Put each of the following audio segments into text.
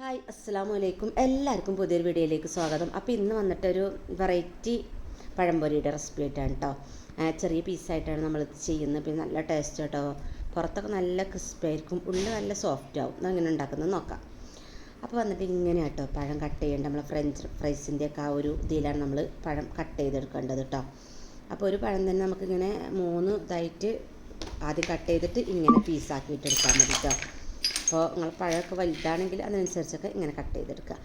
Hi അസ്സാം വലൈക്കും എല്ലാവർക്കും പുതിയൊരു വീഡിയോയിലേക്ക് സ്വാഗതം. അപ്പോൾ ഇന്ന് വന്നിട്ടൊരു വെറൈറ്റി പഴംപൊരിയുടെ റെസിപ്പി ആയിട്ടാണ് കേട്ടോ ചെറിയ പീസായിട്ടാണ് നമ്മൾ ചെയ്യുന്നത്. പിന്നെ നല്ല ടേസ്റ്റ് കേട്ടോ പുറത്തൊക്കെ നല്ല ക്രിസ്പി ആയിരിക്കും. ഉള്ളിൽ നല്ല സോഫ്റ്റ് ആവും. അങ്ങനെ ഉണ്ടാക്കുന്നത് നോക്കാം. അപ്പോൾ വന്നിട്ട് ഇങ്ങനെ കേട്ടോ പഴം കട്ട് ചെയ്യേണ്ട നമ്മൾ ഫ്രഞ്ച് ഫ്രൈസിന്റെ ഒക്കെ ആ ഒരു ഇതിലാണ് നമ്മൾ പഴം കട്ട് ചെയ്തെടുക്കേണ്ടത് കേട്ടോ അപ്പോൾ ഒരു പഴം തന്നെ നമുക്കിങ്ങനെ മൂന്ന് ഇതായിട്ട് ആദ്യം കട്ട് ചെയ്തിട്ട് ഇങ്ങനെ പീസാക്കിയിട്ട് എടുക്കാൻ മതി കേട്ടോ അപ്പോൾ നിങ്ങൾ പഴമൊക്കെ വലുതാണെങ്കിൽ അതിനനുസരിച്ചൊക്കെ ഇങ്ങനെ കട്ട് ചെയ്തെടുക്കുക.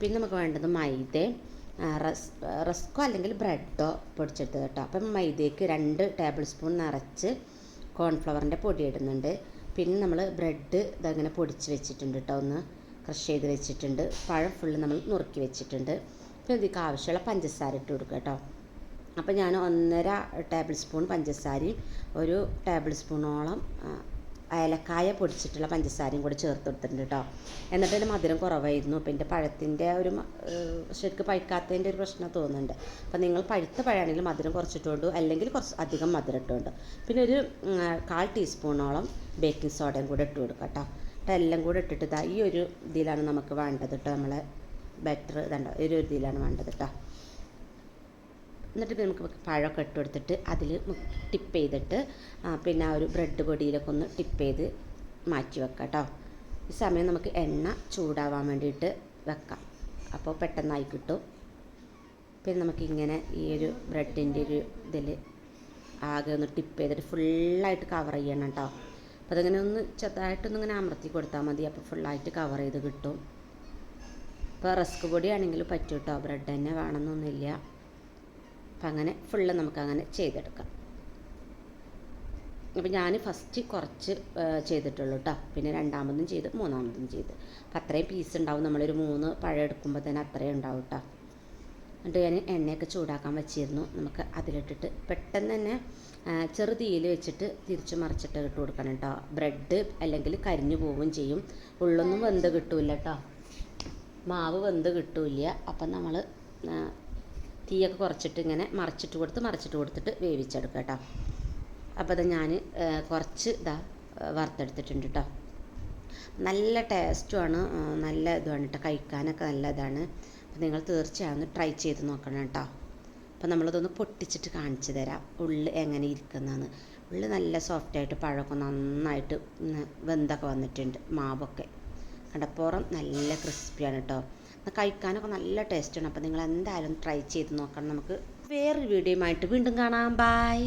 പിന്നെ നമുക്ക് വേണ്ടത് മൈദ റസ് റസ്കോ അല്ലെങ്കിൽ ബ്രെഡോ പൊടിച്ചെടുത്തത് കേട്ടോ. അപ്പം മൈദയ്ക്ക് രണ്ട് ടേബിൾ സ്പൂൺ നിറച്ച് കോൺഫ്ലവറിന്റെ പൊടി ഇടുന്നുണ്ട്. പിന്നെ നമ്മൾ ബ്രെഡ് ഇതങ്ങനെ പൊടിച്ച് വെച്ചിട്ടുണ്ട് കേട്ടോ. ഒന്ന് ക്രഷ് ചെയ്ത് വെച്ചിട്ടുണ്ട്. പഴം ഫുള്ള് നമ്മൾ നുറുക്കി വെച്ചിട്ടുണ്ട്. പിന്നെ ഇതിലേക്ക് ആവശ്യമുള്ള പഞ്ചസാര ഇട്ട് കൊടുക്കുക കേട്ടോ. അപ്പോൾ ഞാൻ ഒന്നര ടേബിൾ സ്പൂൺ പഞ്ചസാരയും ഒരു ടേബിൾ സ്പൂണോളം ഏലക്കായ പൊടിച്ചിട്ടുള്ള പഞ്ചസാരയും കൂടി ചേർത്ത് കൊടുത്തിട്ടുണ്ട് കേട്ടോ എന്നിട്ട് അതിന് മധുരം കുറവായിരുന്നു. അപ്പോൾ എന്റെ പഴത്തിന്റെ ഒരു ശരിക്കും പഴുക്കാത്തതിന്റെ ഒരു പ്രശ്നം തോന്നുന്നുണ്ട്. അപ്പോൾ നിങ്ങൾ പഴുത്ത പഴമാണെങ്കിൽ മധുരം കുറച്ചിട്ടുണ്ട് അല്ലെങ്കിൽ കുറച്ച് അധികം മധുരം ഇട്ടുകൊണ്ട് പിന്നെ ഒരു കാൽ ടീസ്പൂണോളം ബേക്കിംഗ് സോഡയും കൂടെ ഇട്ട് കൊടുക്കുക കേട്ടോ അപ്പം എല്ലാം കൂടെ ഇട്ടിട്ട് ഈ ഒരു ഇതിലാണ് നമുക്ക് വേണ്ടത് കേട്ടോ നമ്മളെ ബെറ്റർ ഇതുണ്ടോ ഈ ഒരു ഇതിലാണ് വേണ്ടത് കേട്ടോ എന്നിട്ട് പിന്നെ നമുക്ക് പഴമൊക്കെ ഇട്ട് കൊടുത്തിട്ട് അതിൽ ടിപ്പ് ചെയ്തിട്ട് പിന്നെ ആ ഒരു ബ്രെഡ് പൊടിയിലൊക്കെ ഒന്ന് ടിപ്പ് ചെയ്ത് മാറ്റി വെക്കാം കേട്ടോ. ഈ സമയം നമുക്ക് എണ്ണ ചൂടാവാൻ വേണ്ടിയിട്ട് വെക്കാം. അപ്പോൾ പെട്ടെന്നായി കിട്ടും. പിന്നെ നമുക്കിങ്ങനെ ഈ ഒരു ബ്രെഡിന്റെ ഒരു ഇതിൽ ആകെ ഒന്ന് ടിപ്പ് ചെയ്തിട്ട് ഫുള്ളായിട്ട് കവർ ചെയ്യണം കേട്ടോ. അപ്പോൾ അതങ്ങനെ ഒന്ന് ചെറുതായിട്ടൊന്ന് ഇങ്ങനെ അമർത്തി കൊടുത്താൽ മതി. അപ്പോൾ ഫുള്ളായിട്ട് കവർ ചെയ്ത് കിട്ടും. ഇപ്പോൾ റസ്ക് പൊടി ആണെങ്കിലും പറ്റും കേട്ടോ. ബ്രെഡ് തന്നെ വേണമെന്നൊന്നുമില്ല. അപ്പം അങ്ങനെ ഫുള്ള് നമുക്കങ്ങനെ ചെയ്തെടുക്കാം. അപ്പം ഞാൻ ഫസ്റ്റ് കുറച്ച് ചെയ്തിട്ടുള്ളൂ കേട്ടോ പിന്നെ രണ്ടാമതും ചെയ്ത് മൂന്നാമതും ചെയ്ത്. അപ്പം അത്രയും പീസ് ഉണ്ടാവും. നമ്മളൊരു മൂന്ന് പഴം എടുക്കുമ്പോൾ തന്നെ അത്രയും ഉണ്ടാവും കേട്ടോ എന്നിട്ട് ഞാൻ എണ്ണയൊക്കെ ചൂടാക്കാൻ വെച്ചിരുന്നു. നമുക്ക് അതിലിട്ടിട്ട് പെട്ടെന്ന് തന്നെ ചെറുതീയിൽ വെച്ചിട്ട് തിരിച്ച് മറിച്ചിട്ട് ഇട്ട് കൊടുക്കണം കേട്ടോ ബ്രെഡ് അല്ലെങ്കിൽ കരിഞ്ഞു പോവുകയും ചെയ്യും. ഉള്ളൊന്നും വെന്ത് കിട്ടൂല കേട്ടോ മാവ് വെന്ത് കിട്ടൂല അപ്പം നമ്മൾ തീയൊക്കെ കുറച്ചിട്ട് ഇങ്ങനെ മറിച്ചിട്ട് കൊടുത്ത് മറിച്ചിട്ട് കൊടുത്തിട്ട് വേവിച്ചെടുക്കുക കേട്ടോ. അപ്പോൾ അത് ഞാൻ കുറച്ച് ഇതാ വറുത്തെടുത്തിട്ടുണ്ട് കേട്ടോ. നല്ല ടേസ്റ്റുമാണ് നല്ല ഇതുമാണ് കേട്ടോ. കഴിക്കാനൊക്കെ നല്ല ഇതാണ്. അപ്പോൾ നിങ്ങൾ തീർച്ചയായും ഒന്ന് ട്രൈ ചെയ്ത് നോക്കണം കേട്ടോ. അപ്പോൾ നമ്മളിതൊന്ന് പൊട്ടിച്ചിട്ട് കാണിച്ചു തരാം. ഉള്ളി എങ്ങനെ ഇരിക്കുന്നതെന്ന്. ഉള്ളി നല്ല സോഫ്റ്റായിട്ട് പഴമൊക്കെ നന്നായിട്ട് വെന്തൊക്കെ വന്നിട്ടുണ്ട് മാവൊക്കെ. കണ്ടപ്പുറം നല്ല ക്രിസ്പിയാണ് കേട്ടോ. കഴിക്കാനൊക്കെ നല്ല ടേസ്റ്റാണ് അപ്പോൾ നിങ്ങൾ എന്തായാലും ട്രൈ ചെയ്ത് നോക്കണം. നമുക്ക് വേറൊരു വീഡിയോയുമായിട്ട് വീണ്ടും കാണാം. ബായ്